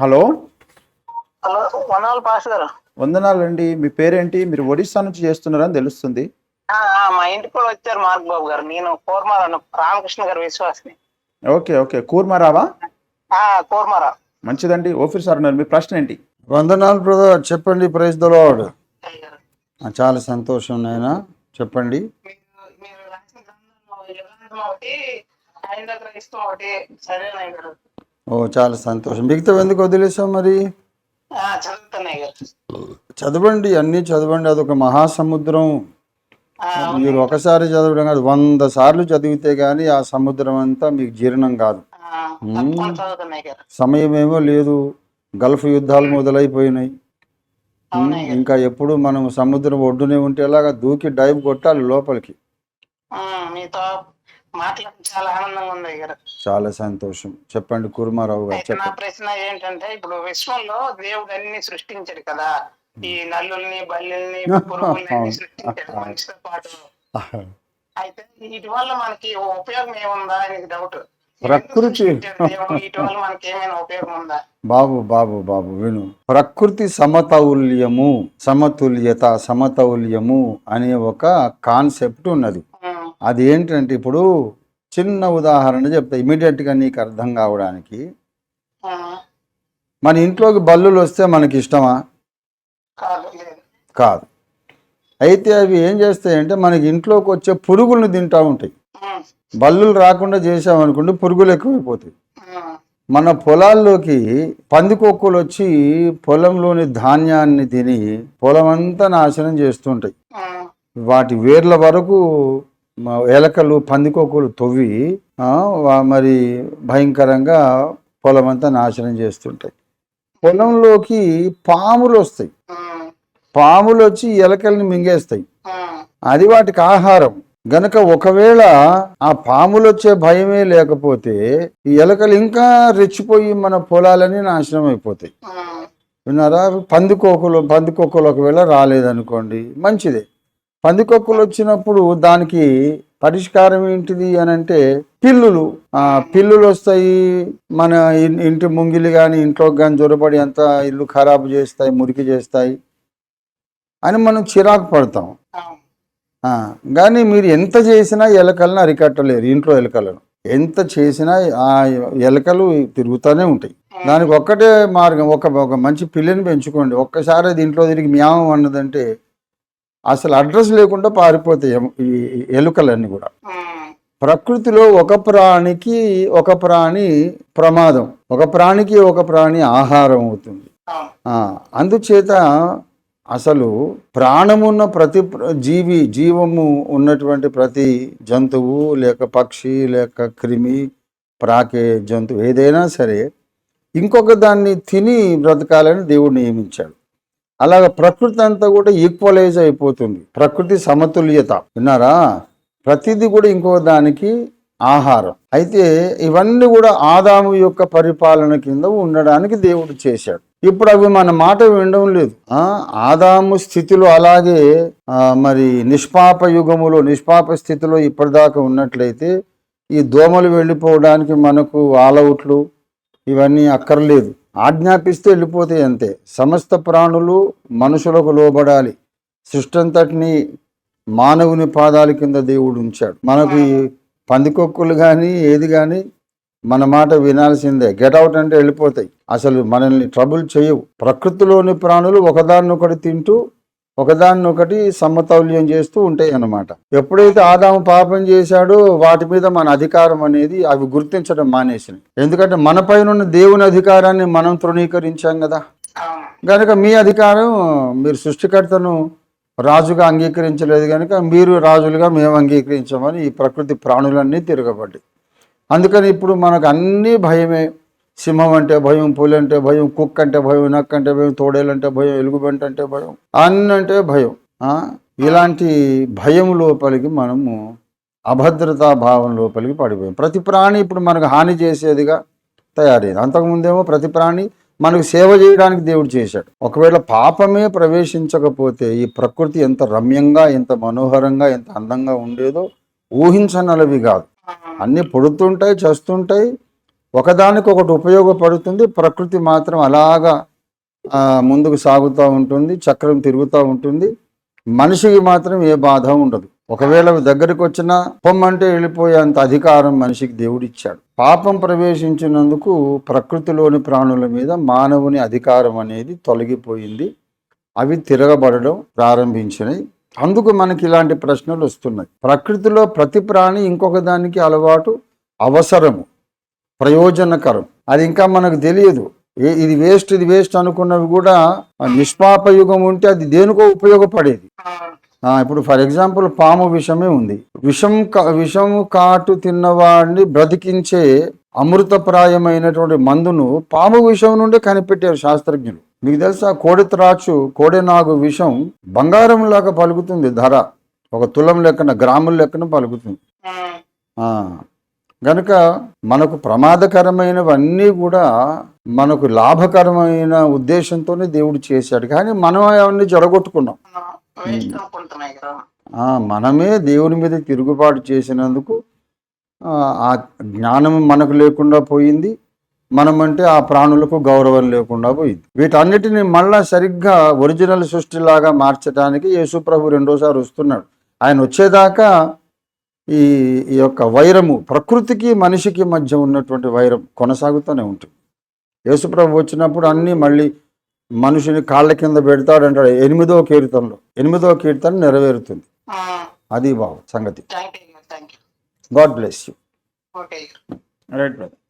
Hello? Hello వనాలు pass గారు. వందనాలండి. మీ పేరేంటి? మీరు ఒడిస్సా నుంచి చేస్తున్నారని తెలుస్తుంది. మా ఇంటికి కూడా వచ్చారు మార్క్ బాబు గారు. నేను కోర్మారాను రామకృష్ణ గారు విశ్వాసని. Okay okay. కూర్మారావా? ఆ, కోర్మారా. మంచిదండి. ఓఫీర్ సార్ ఉన్నారు. మీ ప్రశ్న ఏంటి? వందనాలు బ్రదర్. చెప్పండి ప్రైజ్ ద లార్డ్. చాలా సంతోషం నాయన. చెప్పండి. ఒకటి ఆయన దగ్గర ఇష్టం ఒకటి. సరేనా గారు ఓ చాలా సంతోషం. మిగతా ఎందుకు వదిలేసాం మరి? చదవండి అన్నీ చదవండి. అదొక మహాసముద్రం. మీరు ఒకసారి చదవడం కాదు వంద సార్లు చదివితే కానీ ఆ సముద్రం అంతా మీకు జీర్ణం కాదు. సమయం ఏమో లేదు. గల్ఫ్ యుద్ధాలు మొదలైపోయినాయి. ఇంకా ఎప్పుడు మనం సముద్రం ఒడ్డునే ఉంటే ఎలాగా దూకి డైవ్ కొట్టాలి లోపలికి. మాట్లాడడం చాలా ఆనందంగా ఉంది గారు చాలా సంతోషం. చెప్పండి కుర్మారావు గారు నా ప్రశ్న ఏంటంటే ఇప్పుడు విశ్వంలో దేవుడు అన్ని సృష్టించాడు కదా. ఈ నల్లుల్ని బల్లుల్ని పురుగుల్ని అన్ని సృష్టించాడు మనిషితో పాటు. అయితే వీటి వల్ల మనకి ఉపయోగం ఏముందా అనేది డౌట్ ప్రకృతి. దేవుడు? వీటి వల్ల మనకి ఏమైనా ఉపయోగం ఉందా? బాబు బాబు బాబు విను. ప్రకృతి సమతౌల్యము సమతుల్యత సమతౌల్యము అనే ఒక కాన్సెప్ట్ ఉన్నది. అది ఏంటంటే ఇప్పుడు చిన్న ఉదాహరణ చెప్తా. ఇమీడియట్గా నీకు అర్థం కావడానికి. మన ఇంట్లోకి బల్లులు వస్తే మనకి ఇష్టమా? కాదు అయితే అవి ఏం చేస్తాయంటే మనకి ఇంట్లోకి వచ్చే పురుగులను తింటూ ఉంటాయి. బల్లులు రాకుండా చేసామనుకుంటే పురుగులు ఎక్కువైపోతాయి. మన పొలాల్లోకి పందికొక్కులు వచ్చి పొలంలోని ధాన్యాన్ని తిని పొలం అంతా నాశనం చేస్తుంటాయి వాటి వేర్ల వరకు ఎలకలు పందికొక్కులు తొవ్వి మరి భయంకరంగా పొలం అంతా నాశనం చేస్తుంటాయి. పొలంలోకి పాములు వస్తాయి. పాములు వచ్చి ఎలకల్ని మింగేస్తాయి. అది వాటికి ఆహారం. గనక ఒకవేళ ఆ పాములు వచ్చే భయమే లేకపోతే ఈ ఎలకలు ఇంకా రెచ్చిపోయి మన పొలాలని నాశనం అయిపోతాయి. విన్నారా? పందికొక్కులు పందికొక్కులు ఒకవేళ రాలేదనుకోండి మంచిదే. పందికొక్కులు వచ్చినప్పుడు దానికి పరిష్కారం ఏంటిది అని అంటే పిల్లులు. ఆ పిల్లులు వస్తాయి మన ఇంటి ముంగిలి కానీ ఇంట్లోకి కానీ జొరబడి అంత ఇల్లు ఖరాబు చేస్తాయి మురికి చేస్తాయి అని మనం చిరాకు పడతాం. కానీ మీరు ఎంత చేసినా ఎలకలను అరికట్టలేరు ఇంట్లో ఎలకలను. ఎంత చేసినా ఆ ఎలకలు తిరుగుతూనే ఉంటాయి. దానికి ఒక్కటే మార్గం ఒక ఒక మంచి పిల్లని పెంచుకోండి. ఒక్కసారి అది ఇంట్లో తిరిగి మ్యావం అన్నదంటే అసలు అడ్రస్ లేకుండా పారిపోతాయి ఈ ఎలుకలన్నీ కూడా. ప్రకృతిలో ఒక ప్రాణికి ఒక ప్రాణి ప్రమాదం ఒక ప్రాణికి ఒక ప్రాణి ఆహారం అవుతుంది. అందుచేత అసలు ప్రాణమున్న ప్రతి ప్ర- జీవి జీవము ఉన్నటువంటి ప్రతి జంతువు లేక పక్షి లేక క్రిమి ప్రాకే జంతువు ఏదైనా సరే ఇంకొక దాన్ని తిని బ్రతకాలని దేవుడు నియమించాడు. అలాగ ప్రకృతి అంతా కూడా ఈక్వలైజ్ అయిపోతుంది. ప్రకృతి సమతుల్యత. విన్నారా? ప్రతిదీ కూడా ఇంకో దానికి ఆహారం. అయితే ఇవన్నీ కూడా ఆదాము యొక్క పరిపాలన కింద ఉండడానికి దేవుడు చేశాడు. ఇప్పుడు అవి మన మాట వినడం లేదు. ఆదాము స్థితిలో అలాగే మరి నిష్పాప యుగములో నిష్పాప స్థితిలో ఇప్పటిదాకా ఉన్నట్లయితే ఈ దోమలు వెళ్ళిపోవడానికి మనకు ఆలౌట్లు ఇవన్నీ అక్కర్లేదు. ఆజ్ఞాపిస్తే వెళ్ళిపోతాయి అంతే. సమస్త ప్రాణులు మనుషులకు లోబడాలి. సృష్టి అంతటిని మానవుని పాదాల కింద దేవుడు ఉంచాడు. మనకు ఈ పందికొక్కులు కానీ ఏది కానీ మన మాట వినాల్సిందే. గెట్ అవుట్ అంటే వెళ్ళిపోతాయి. అసలు మనల్ని ట్రబుల్ చేయవు. ప్రకృతిలోని ప్రాణులు ఒకదాన్నొకటి తింటూ ఒకదాన్నొకటి సమతౌల్యం చేస్తూ ఉంటాయి అన్నమాట ఎప్పుడైతే ఆదాము పాపం చేశాడో వాటి మీద మన అధికారం అనేది అవి గుర్తించడం మానేసినాయి. ఎందుకంటే మన పైన ఉన్న దేవుని అధికారాన్ని మనం తృణీకరించాం కదా. కనుక మీ అధికారం మీరు సృష్టికర్తను రాజుగా అంగీకరించలేదు కనుక మీరు రాజులుగా మేము అంగీకరించామని ఈ ప్రకృతి ప్రాణులన్నీ తిరగబడ్డాయి. అందుకని ఇప్పుడు మనకు అన్నీ భయమే. సింహం అంటే భయం పులి అంటే భయం కుక్క అంటే భయం నక్క అంటే భయం తోడేలంటే భయం ఎలుగుబంట అంటే భయం అన్నంటే భయం. ఇలాంటి భయం లోపలికి మనము అభద్రతా భావం లోపలికి పడిపోయాం. ప్రతి ప్రాణి ఇప్పుడు మనకు హాని చేసేదిగా తయారైంది. అంతకుముందేమో ప్రతి ప్రాణి మనకు సేవ చేయడానికి దేవుడు చేశాడు. ఒకవేళ పాపమే ప్రవేశించకపోతే ఈ ప్రకృతి ఎంత రమ్యంగా ఎంత మనోహరంగా ఎంత అందంగా ఉండేదో ఊహించనలవి కాదు. అన్నీ పుడుతుంటాయి చేస్తుంటాయి ఒకదానికొకటి ఉపయోగపడుతుంది ప్రకృతి మాత్రం అలాగా ముందుకు సాగుతూ ఉంటుంది చక్రం తిరుగుతూ ఉంటుంది. మనిషికి మాత్రం ఏ బాధ ఉండదు. ఒకవేళ దగ్గరికి వచ్చినా పొమ్మంటే వెళ్ళిపోయేంత అధికారం మనిషికి దేవుడిచ్చాడు. పాపం ప్రవేశించినందుకు ప్రకృతిలోని ప్రాణుల మీద మానవుని అధికారం అనేది తొలగిపోయింది. అవి తిరగబడడం ప్రారంభించినాయి. అందుకు మనకి ఇలాంటి ప్రశ్నలు వస్తున్నాయి. ప్రకృతిలో ప్రతి ప్రాణి ఇంకొక దానికి అలవాటు అవసరము. ప్రయోజనకరం. అది ఇంకా మనకు తెలియదు. ఇది వేస్ట్ ఇది వేస్ట్ అనుకున్నవి కూడా నిష్పాప యుగం ఉంటే అది దేనికో ఉపయోగపడేది. ఇప్పుడు ఫర్ ఎగ్జాంపుల్ పాము విషమే ఉంది. విషం కా- విషము కాటు తిన్నవాడిని బ్రతికించే అమృతప్రాయమైనటువంటి మందును పాము విషం నుండి కనిపెట్టారు శాస్త్రజ్ఞులు. మీకు తెలుసా? కోడి త్రాచు కోడి నాగు విషం బంగారం లాగా పలుకుతుంది ధర. ఒక తులం లెక్కన గ్రాముల లెక్కన పలుకుతుంది. గనుక మనకు ప్రమాదకరమైనవన్నీ కూడా మనకు లాభకరమైన ఉద్దేశంతోనే దేవుడు చేశాడు. కానీ మనం అవన్నీ జడగొట్టుకున్నాం. మనమే దేవుని మీద తిరుగుబాటు చేసినందుకు ఆ, జ్ఞానం మనకు లేకుండా పోయింది. మనమంటే ఆ ప్రాణులకు గౌరవం లేకుండా పోయింది. వీటన్నిటిని మళ్ళా సరిగ్గా ఒరిజినల్ సృష్టిలాగా మార్చడానికి యేసుప్రభు రెండోసారి వస్తున్నాడు. ఆయన వచ్చేదాకా ఈ ఈ యొక్క వైరము ప్రకృతికి మనిషికి మధ్య ఉన్నటువంటి వైరం కొనసాగుతూనే ఉంటుంది. యేసుప్రభు వచ్చినప్పుడు అన్నీ మళ్ళీ మనుషుని కాళ్ళ కింద పెడతాడు అంటాడు. ఎనిమిదో కీర్తనలో ఎనిమిదో కీర్తన నెరవేరుతుంది. అది బాబు సంగతి. God bless you. Right brother.